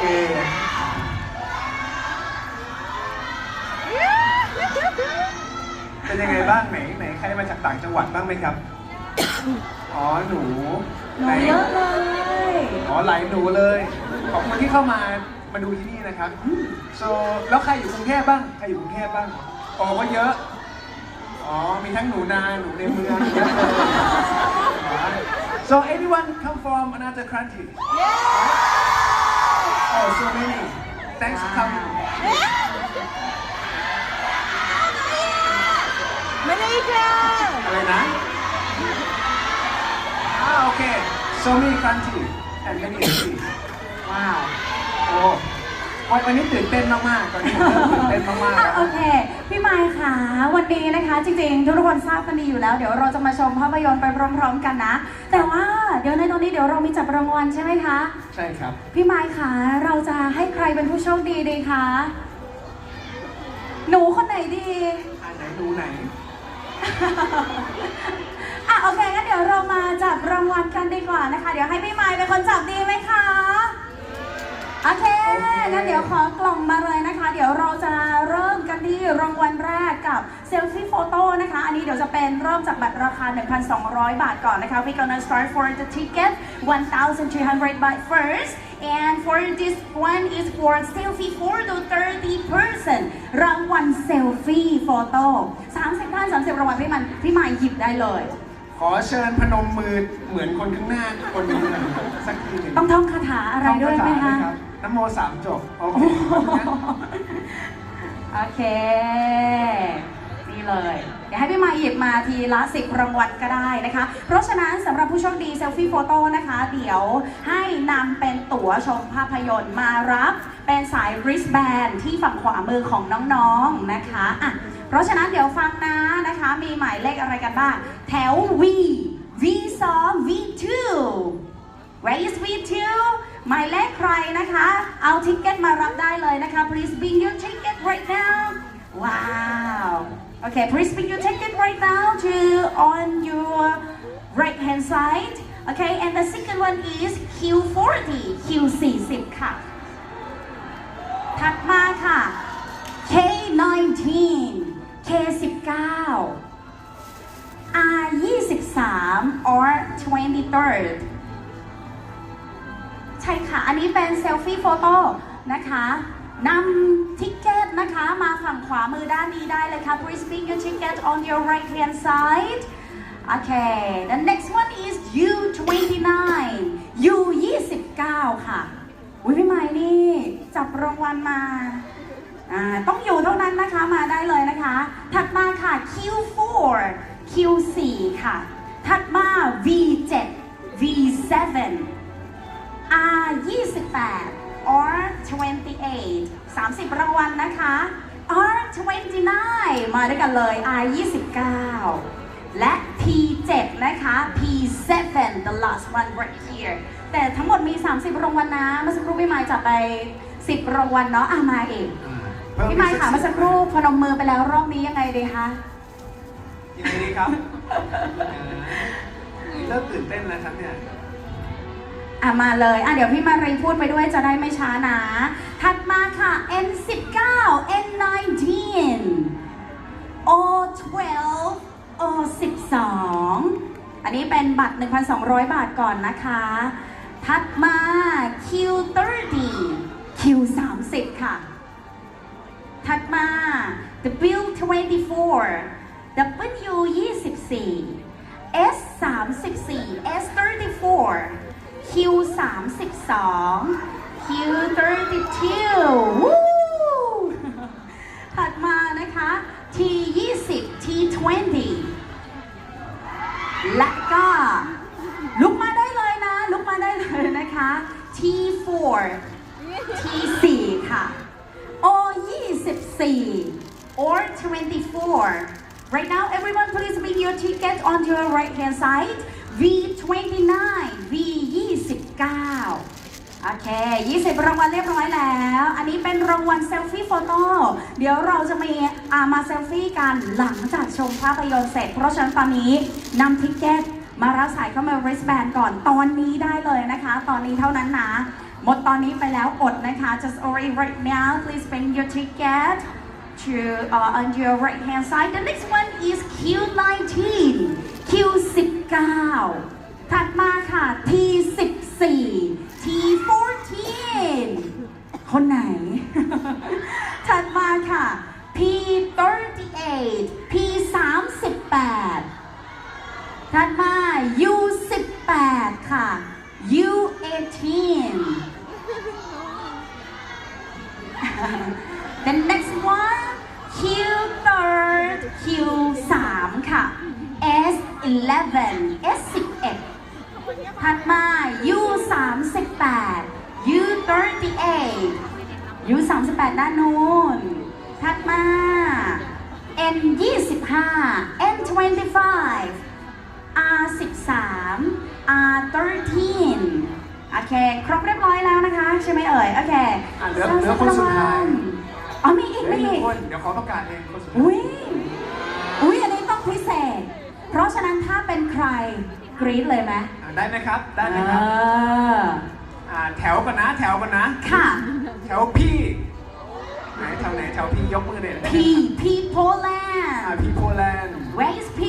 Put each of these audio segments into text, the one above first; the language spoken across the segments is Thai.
เคเป็นยังไงบ้างไหนไหนใครมาจากต่างจังหวัดบ้างไหมครับ อ๋อหนูหนูไหนเยอะเลยอ๋อหลายหนูเลย ขอบคุณที่เข้ามามาดูที่นี่นะครับ so แล้วใครอยู่กรุงเทพบ้าง ใครอยู่กรุงเทพบ้างอ๋อก็เยอะ อ๋อ มีทั้งหนูนา หนูในเมืองเยอะเลย so anyone come from another country oh so many thanks for coming ไม่ได้ค่ะอะไรนะอ่าโอเค so many country and many cities ว้า วโอ้วันวันนี้ตื่นเต้นมากๆตอนนี้ผมเริ่มตื่นเต้นมากๆอะแล้ว โอเค พี่ไมค์ค่ะ วันนี้นะคะจริงๆ ทุกคนทราบกันดีอยู่แล้ว เดี๋ยวเราจะมาชมภาพยนตร์ไปพร้อม ๆ กันนะ แต่ว่าเดี๋ยวในตอนนี้เดี๋ยวเรามีจับรางวัลใช่ไหมคะ ใช่ครับ พี่ไมค์ค่ะเราจะให้ใครเป็นผู้โชคดีดีคะ หนูคนไหนดี อันไหนดูไหน อะโอเคงั้นเดี๋ยวเรามาจับรางวัลกันดีกว่านะคะ เดี๋ยวให้พี่ไมค์เป็นคนจับดีไหมคะ โอเคโอเคงั้นเดี๋ยวขอกล่องมาเลยนะคะ เดี๋ยวเราจะเริ่มกันที่รางวัลแรกกับเซลฟี่โฟโต้นะคะ อันนี้เดี๋ยวจะเป็นเริ่มจากบัตรราคา 1,200 บาทก่อนนะคะ we gonna start for the ticket 1,200 baht first and for this one is for selfie photo 30 person รางวัลเซลฟี่โฟโต้30ท่าน30รางวัลพี่มันพี่ไมค์หยิบได้เลย ขอเชิญพนมมือเหมือนคนข้างหน้าคนหนึ่งนะครับสักทีหนึ่งต้องท่องคาถาอะไรด้วยไหมท่องคะ คาถาด้วยรับน้ำโมสามจบ โอเคโอเค นี่เลย เดี๋ยวให้พี่มาหยิบมาทีละสิบรางวัลก็ได้นะคะ เพราะฉะนั้นสำหรับผู้โชคดีเซลฟี่โฟโต้นะคะ เดี๋ยวให้นำเป็นตั๋วชมภาพยนตร์มารับเป็นสาย wristband ที่ฝั่งขวามือของน้องๆนะคะอะเพราะฉะนั้นเดี๋ยวฟังนะนะคะ มีหมายเลขอะไรกันบ้าง แถว V V2 V2 Where is V2 หมายเลขใครนะคะ เอาทิกเก็ตมารับได้เลยนะคะ please bring your ticket right now wow okay please bring your ticket right now to on your right hand side okay and the second one is Q40 Q40 ค่ะถัดมาค่ะ K19 K19 R23 or 23rd ใช่ค่ะ อันนี้เป็นเซลฟี่โฟโต้นะคะนำทิกเก็ตนะคะมาฝั่งขวามือด้านนี้ได้เลยค่ะ please bring your ticket on your right hand side okay the next one is U29 U29 ค่ะอุ้ยพี่ไม้นี่จับรางวัลมาอ่าต้องอยู่เท่านั้นนะคะมาได้เลยนะคะ ถัดมาค่ะ Q4 Q4 ค่ะ ถัดมา V7 V7 R 28 or 28 30 รางวัลนะคะ R 29มาด้วยกันเลย R 29และ P 7นะคะ P 7 the last one right here แต่ทั้งหมดมี 30 รางวัลนะ เมื่อสักครู่พี่ไม้จับไป 10 รางวัลเนาะอะมาเองพี่ไม้ค่ะเมื่อสักครู่พนมมือไปแล้วรอบนี้ยังไงดีคะยังไงดีครับเริ่มตื่นเต้นแล้วครับเนี่ย อะมาเลยอะเดี๋ยวพี่มารีพูดไปด้วยจะได้ไม่ช้านะ ถัดมาค่ะ N19 N19 O12 O12 อันนี้เป็นบัตร 1,200 บาทก่อนนะคะ ถัดมา Q30 Q30 ค่ะ ถัดมา W24 W24 S34 S34 Q32 Q32 วู้ถัดมานะคะ T20 T20 และก็ลุกมาได้เลยนะ ลุกมาได้เลยนะคะ T4 T4 ค่ะ O24 or 24 Right now everyone please bring your ticket on your right hand side V29 V29 โอเค 20 รางวัลเรียบร้อยแล้ว อันนี้เป็นรางวัลเซลฟี่โฟโต้ เดี๋ยวเราจะมีอามาเซลฟี่กันหลังจากชมภาพยนตร์เสร็จ เพราะฉะนั้นตอนนี้นำทิกเก็ตมารับสายเข้ามา wristband ก่อนตอนนี้ได้เลยนะคะ ตอนนี้เท่านั้นนะ หมดตอนนี้ไปแล้วอดนะคะ just already right now please bring your ticket to uh, on your right hand side the next one is T14 T14 คนไหน ถัดมาค่ะ P38 P38 ถัดมา U18 ค่ะ U18 The next one Q3 Q3 ค่ะ S11 S11 ถัดมา U38 U38 U38 ด้านนู้นถัดมา N25 N25 R13 R13 โอเค ครบเรียบร้อยแล้วนะคะ ใช่ไหมเอ่ย โอเคอะเหลือเหลือคนสุดท้าย อ๋อมีอีกเหลือมีหนึ่อีงกคนเดี๋ยวขอประกาศเองคนสุดท้าย อุ้ยอุ้ยอันนี้ต้องพิเศษ เพราะฉะนั้นถ้าเป็นใคร กรี๊ดเลยไหมอะได้ไหมครับ ได้ไหมครับ เอออ่าแถวกันนะ แถวกันนะ ค่ะ แถวพี่ ไหนแถวไหนแถวพี่ยกมือเนี่ย P P อ่า Poland พี่โพแลนด์ Where is P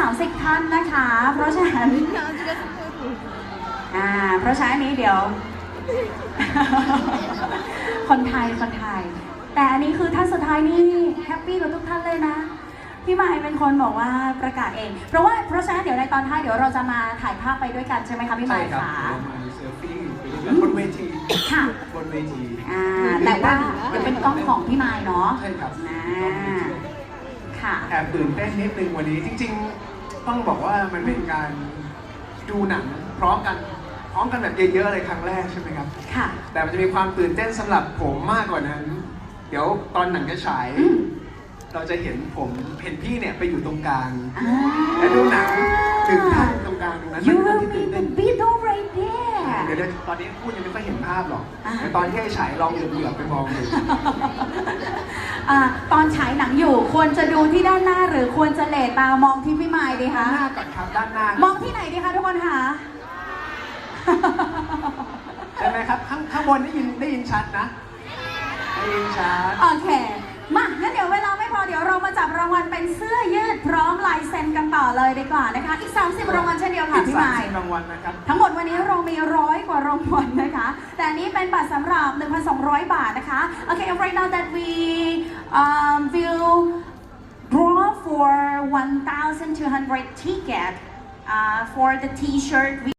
30 ท่านนะคะ เพราะฉะนั้นอ่าเพราะฉะนั้นอันนี้เดี๋ยว คนไทยคนไทย แต่อันนี้คือท่านสุดท้ายนี่แฮปปี้กับทุกท่านเลยนะพี่ไมค์เป็นคนบอกว่าประกาศเอง เพราะว่าเพราะฉะนั้นเดี๋ยวในตอนท้ายเดี๋ยวเราจะมาถ่ายภาพไปด้วยกันใช่ไหมคะพี่ไมใช่ค์ครับคะเดี๋ยวมาเซลฟี่ไปด้วยกันบนเวทีค่ะบนเวทีอ่าแต่ว่าเดี๋ยวเป็นกล้องของพี่ไมค์เนาะใช่ครับอ่า ค่ะ แอบตื่นเต้นนิดนึงวันนี้จริง ๆ ต้องบอกว่ามันเป็นการดูหนังพร้อมกันพร้อมกันแบบเยอะๆเลยครั้งแรกใช่ไหมครับ ค่ะ แต่มันจะมีความตื่นเต้นสำหรับผมมากกว่านั้น เดี๋ยวตอนหนังจะฉาย อืม เราจะเห็นผมเห็นพี่เนี่ยไปอยู่ตรงกลาง อ่า และดูหนังถึงท่านตรงกลางตรงนั้น You มัน will เป็นที่ be ตื่น the เต้น beetle right เดี๋ยว there เดี๋ยวตอนนี้พูดยังไม่ค่อยเห็นภาพหรอกอ่า แต่ตอนที่ให้ฉายลองเหลือบๆไปมองดู อ่าตอนฉายหนังอยู่ ควรจะดูที่ด้านหน้าหรือควรจะเหลตามองที่พี่ไมค์ดีด้าคะนหน้าก่อนครับด้านหน้า มองที่ไหนดีคะทุกคนคะ ใช่ไหมครับ ข้างข้างบนได้ยินได้ยินชัดนะ ได้ยินชัด โอเค มางั้นเดี๋ยวเวลาไม่พอเดี๋ยวเรามาจับรางวัลเป็นเสื้อยืดพร้อมลายเซ็นกันต่อเลยดีกว่านะคะ อีก 30 รางวัลเช่นเดียวค่ะอีกพี่สาไมมค์สิบรางวัลนะครับ ทั้งหมดวันนี้เรามีร้อยกว่ารางวัลนะคะ แต่อันนี้เป็นบัตรสำหรับ 1,200 บาทนะคะโอเค right now that we um, will draw for 1,200 ticket uh, for the t-shirt